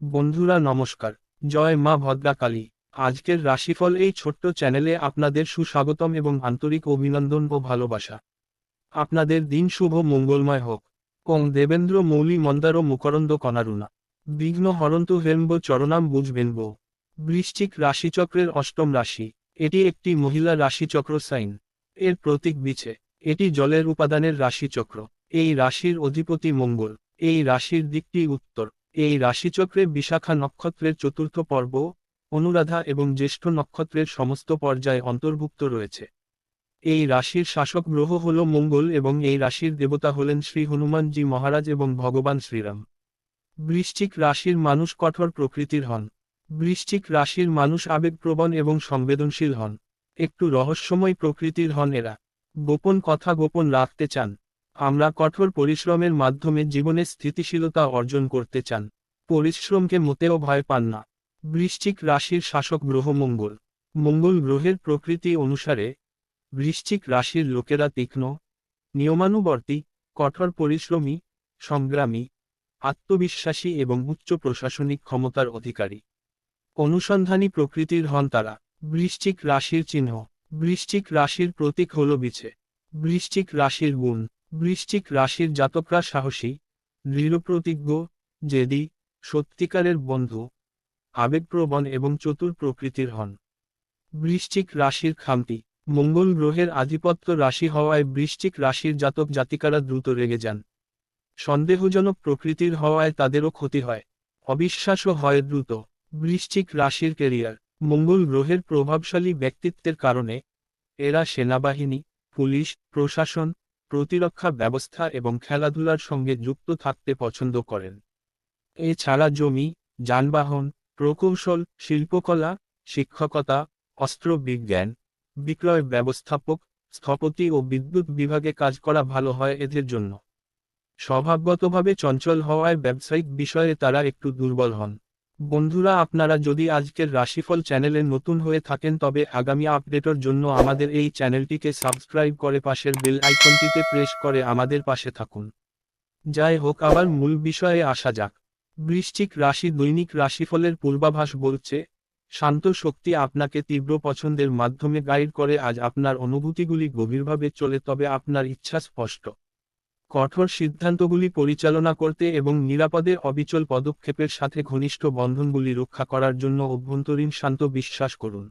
বন্ধুরা নমস্কার। জয় মা ভদ্রাকালী আজকের রাশিফল এই ছোট্ট চ্যানেলে আপনাদের সুস্বাগতম এবং আন্তরিক অভিনন্দন ও ভালোবাসা। আপনাদের দিন শুভ মঙ্গলময় হোক। কং দেবেন্দ্র মৌলি মন্দার ও মুকরন্দ কনারুণা। বিঘ্ন হরন্ত হেমব চরণাম বুঝবেনব বৃশ্চিক রাশিচক্রের অষ্টম রাশি। এটি একটি মহিলা রাশিচক্র সাইন। এর প্রতীক বিছে। এটি জলের উপাদানের রাশিচক্র। এই রাশির অধিপতি মঙ্গল। এই রাশির দিকটি উত্তর। এই রাশিচক্রে বিশাখা নক্ষত্রের চতুর্থ পর্ব, অনুরাধা এবং জ্যেষ্ঠ নক্ষত্রের সমস্ত পর্যায়ে অন্তর্ভুক্ত রয়েছে। এই রাশির শাসক গ্রহ হল মঙ্গল এবং এই রাশির দেবতা হলেন শ্রী হনুমানজি মহারাজ এবং ভগবান শ্রীরাম। বৃশ্চিক রাশির মানুষ কঠোর প্রকৃতির হন। বৃশ্চিক রাশির মানুষ আবেগপ্রবণ এবং সংবেদনশীল হন। একটু রহস্যময় প্রকৃতির হন এরা। গোপন কথা গোপন রাখতে চান। আমরা কঠোর পরিশ্রমের মাধ্যমে জীবনে স্থিতিশীলতা অর্জন করতে চান। পরিশ্রমকে মোটেও ভয় পান না। বৃশ্চিক রাশির শাসক গ্রহ মঙ্গল। মঙ্গল গ্রহের প্রকৃতি অনুসারে বৃশ্চিক রাশির লোকেরা তীক্ষ্ণ, নিয়মানুবর্তী, কঠোর পরিশ্রমী, সংগ্রামী, আত্মবিশ্বাসী এবং উচ্চ প্রশাসনিক ক্ষমতার অধিকারী। অনুসন্ধানী প্রকৃতির হন তারা। বৃশ্চিক রাশির চিহ্ন। বৃশ্চিক রাশির প্রতীক হল বিছে। বৃশ্চিক রাশির গুণ। বৃশ্চিক রাশির জাতকরা সাহসী, দৃঢ়প্রতিজ্ঞ, জেদি, সত্যিকারের বন্ধু, আবেগপ্রবণ এবং চতুর প্রকৃতির হন। বৃশ্চিক রাশির খামতি, মঙ্গল গ্রহের আধিপত্য রাশি হওয়ায় বৃশ্চিক রাশির জাতক জাতিকারা দ্রুত রেগে যান। সন্দেহজনক প্রকৃতির হওয়ায় তাদেরও ক্ষতি হয়, অবিশ্বাসও হয় দ্রুত। বৃশ্চিক রাশির কেরিয়ার, মঙ্গল গ্রহের প্রভাবশালী ব্যক্তিত্বের কারণে, এরা সেনাবাহিনী, পুলিশ, প্রশাসন প্রতিরক্ষা ব্যবস্থা এবং খেলাধুলার সঙ্গে যুক্ত থাকতে পছন্দ করেন। এছাড়া জমি, যানবাহন, প্রকৌশল, শিল্পকলা, শিক্ষকতা অস্ত্র বিজ্ঞান বিক্রয় ব্যবস্থাপক, স্থপতি ও বিদ্যুৎ বিভাগে কাজ করা ভালো হয় এদের জন্য। স্বভাবগতভাবে চঞ্চল হওয়ায় ব্যবসায়িক বিষয়ে তারা একটু দুর্বল হন। বন্ধুরা আপনারা যদি আজকের রাশিফল চ্যানেলে নতুন হয়ে থাকেন তবে আগামী আপডেটের জন্য আমাদের এই চ্যানেলটিকে সাবস্ক্রাইব করে পাশের বেল আইকনটিতে প্রেস করে আমাদের পাশে থাকুন। যাই হোক, আবার মূল বিষয়ে আসা যাক। বৃশ্চিক রাশি দৈনিক রাশিফলের পূর্বাভাস বলছে, শান্ত শক্তি আপনাকে তীব্র পছন্দের মাধ্যমে গাইড করে, আজ আপনার অনুভূতিগুলি গভীরভাবে চলে তবে আপনার ইচ্ছা স্পষ্ট। কঠোর সিদ্ধান্তগুলি পরিচালনা করতে এবং নিরাপদে অবিচল পদক্ষেপের সাথে ঘনিষ্ঠ বন্ধনগুলি রক্ষা করার জন্য অভ্যন্তরীণ শান্ত বিশ্বাস করুন।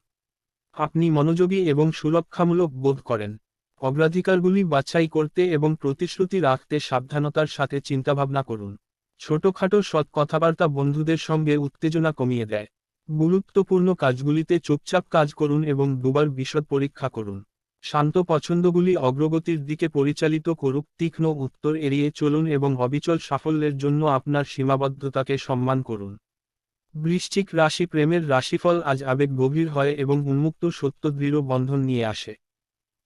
আপনি মনোযোগী এবং সুরক্ষামূলক বোধ করেন। অগ্রাধিকারগুলি বাছাই করতে এবং প্রতিশ্রুতি রাখতে সাবধানতার সাথে চিন্তাভাবনা করুন। ছোটখাটো সৎ কথাবার্তা বন্ধুদের সঙ্গে উত্তেজনা কমিয়ে দেয়। গুরুত্বপূর্ণ কাজগুলিতে চুপচাপ কাজ করুন এবং দুবার বিশদ পরীক্ষা করুন। শান্ত পছন্দগুলি অগ্রগতির দিকে পরিচালিত করুক, তীক্ষ্ণ উত্তর এড়িয়ে চলুন এবং অবিচল সাফল্যের জন্য আপনার সীমাবদ্ধতাকে সম্মান করুন। বৃশ্চিক রাশি প্রেমের রাশিফল আজ আবেগ গভীর হয় এবং উন্মুক্ত সত্য দৃঢ় বন্ধন নিয়ে আসে।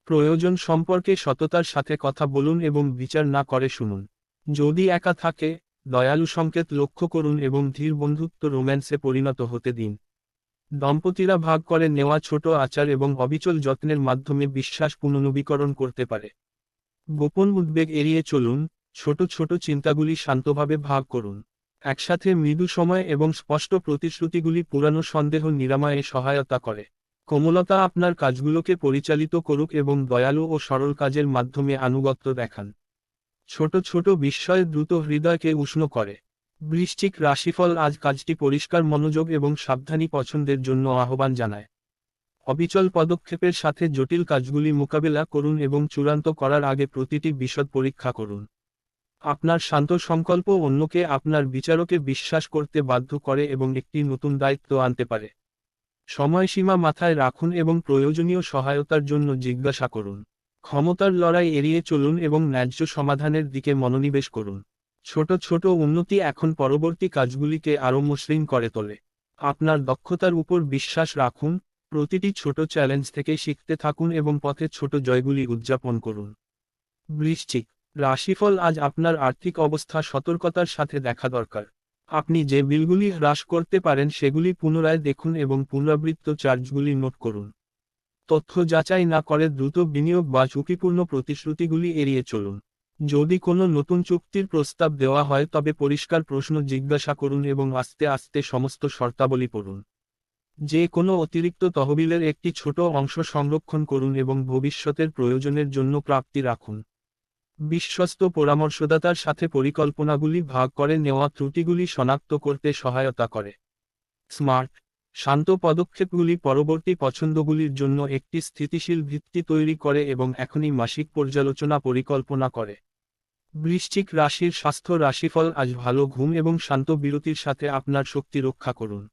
প্রয়োজন সম্পর্কে সততার সাথে কথা বলুন এবং বিচার না করে শুনুন। যদি একা থাকে, দয়ালু সংকেত লক্ষ্য করুন এবং ধীর বন্ধুত্ব রোম্যান্সে পরিণত হতে দিন। দম্পতিরা ভাগ করে নেওয়া ছোট আচার এবং অবিচল যত্নের মাধ্যমে বিশ্বাস পুনর্নবীকরণ করতে পারে। গোপন উদ্বেগ এড়িয়ে চলুন, ছোট ছোট চিন্তাগুলি শান্তভাবে ভাগ করুন। একসাথে মৃদু সময় এবং স্পষ্ট প্রতিশ্রুতিগুলি পুরানো সন্দেহ নিরাময়ে সহায়তা করে। কোমলতা আপনার কাজগুলোকে পরিচালিত করুক এবং দয়ালু ও সরল কাজের মাধ্যমে আনুগত্য দেখান। ছোট ছোট বিস্ময় দ্রুত হৃদয়কে উষ্ণ করে। বৃশ্চিক রাশিফল আজ কাজটি পরিষ্কার মনোযোগ এবং সাবধানী পছন্দের জন্য আহ্বান জানায়। অবিচল পদক্ষেপের সাথে জটিল কাজগুলি মোকাবেলা করুন এবং চূড়ান্ত করার আগে প্রতিটি বিশদ পরীক্ষা করুন। আপনার শান্ত সংকল্প অন্যকে আপনার বিচারকে বিশ্বাস করতে বাধ্য করে এবং একটি নতুন দায়িত্ব আনতে পারে। সময়সীমা মাথায় রাখুন এবং প্রয়োজনীয় সহায়তার জন্য জিজ্ঞাসা করুন। ক্ষমতার লড়াই এড়িয়ে চলুন এবং ন্যায্য সমাধানের দিকে মনোনিবেশ করুন। ছোট ছোট উন্নতি এখন পরবর্তী কাজগুলিকে আরও মসৃণ করে তোলে। আপনার দক্ষতার উপর বিশ্বাস রাখুন, প্রতিটি ছোট চ্যালেঞ্জ থেকে শিখতে থাকুন এবং পথে ছোট জয়গুলি উদযাপন করুন। বৃশ্চিক, রাশিফল আজ আপনার আর্থিক অবস্থা সতর্কতার সাথে দেখা দরকার। আপনি যে বিলগুলি হ্রাস করতে পারেন সেগুলি পুনরায় দেখুন এবং পুনরাবৃত্ত চার্জগুলি নোট করুন। তথ্য যাচাই না করে দ্রুত বিনিয়োগ বা ঝুঁকিপূর্ণ প্রতিশ্রুতিগুলি এড়িয়ে চলুন। যদি কোনো নতুন চুক্তির প্রস্তাব দেওয়া হয়, তবে পরিষ্কার প্রশ্ন জিজ্ঞাসা করুন এবং আস্তে আস্তে সমস্ত শর্তাবলী পড়ুন। যে কোনো অতিরিক্ত তহবিলের একটি ছোট অংশ সংরক্ষণ করুন এবং ভবিষ্যতের প্রয়োজনের জন্য প্রাপ্তি রাখুন। বিশ্বস্ত পরামর্শদাতার সাথে পরিকল্পনাগুলি ভাগ করে নেওয়া ত্রুটিগুলি শনাক্ত করতে সহায়তা করে। স্মার্ট শান্ত পদক্ষেপগুলি পরবর্তী পছন্দগুলির জন্য একটি স্থিতিশীল ভিত্তি তৈরি করে এবং এখনই মাসিক পর্যালোচনা পরিকল্পনা করে। বৃশ্চিক রাশির স্বাস্থ্য রাশিফল আজ ভালো ঘুম এবং শান্ত বিরতির সাথে আপনার শক্তি রক্ষা করুন।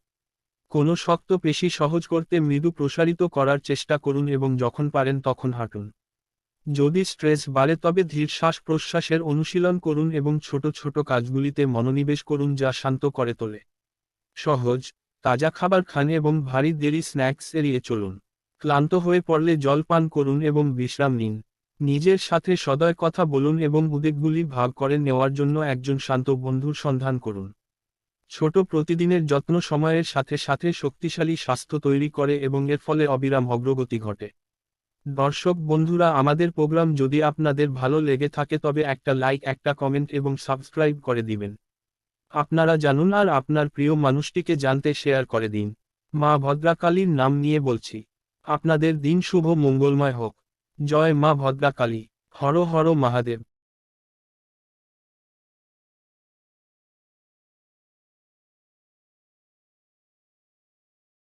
কোনো শক্ত পেশি সহজ করতে মৃদু প্রসারিত করার চেষ্টা করুন এবং যখন পারেন তখন হাঁটুন। যদি স্ট্রেস বাড়ে তবে ধীর শ্বাস প্রশ্বাসের অনুশীলন করুন এবং ছোট ছোট কাজগুলিতে মনোনিবেশ করুন যা শান্ত করে তোলে। সহজ তাজা খাবার খান এবং ভারী দেরি স্ন্যাক্স এড়িয়ে চলুন। ক্লান্ত হয়ে পড়লে জল পান করুন এবং বিশ্রাম নিন। নিজের সাথে সদয় কথা বলুন এবং উদ্বেগগুলি ভাগ করে নেওয়ার জন্য একজন শান্ত বন্ধুর সন্ধান করুন। ছোট প্রতিদিনের যত্ন সময়ের সাথে সাথে শক্তিশালী স্বাস্থ্য তৈরি করে এবং এর ফলে অবিরাম অগ্রগতি ঘটে। দর্শক বন্ধুরা, আমাদের প্রোগ্রাম যদি আপনাদের ভালো লেগে থাকে তবে একটা লাইক, একটা কমেন্ট এবং সাবস্ক্রাইব করে দিবেন। আপনারা জানুন আর আপনার প্রিয় মানুষটিকে জানতে শেয়ার করে দিন। মা ভদ্রাকালীর নাম নিয়ে বলছি। আপনাদের দিন শুভ, মঙ্গলময় হোক। জয় মা ভদ্রাকালী। হর হর মহাদেব।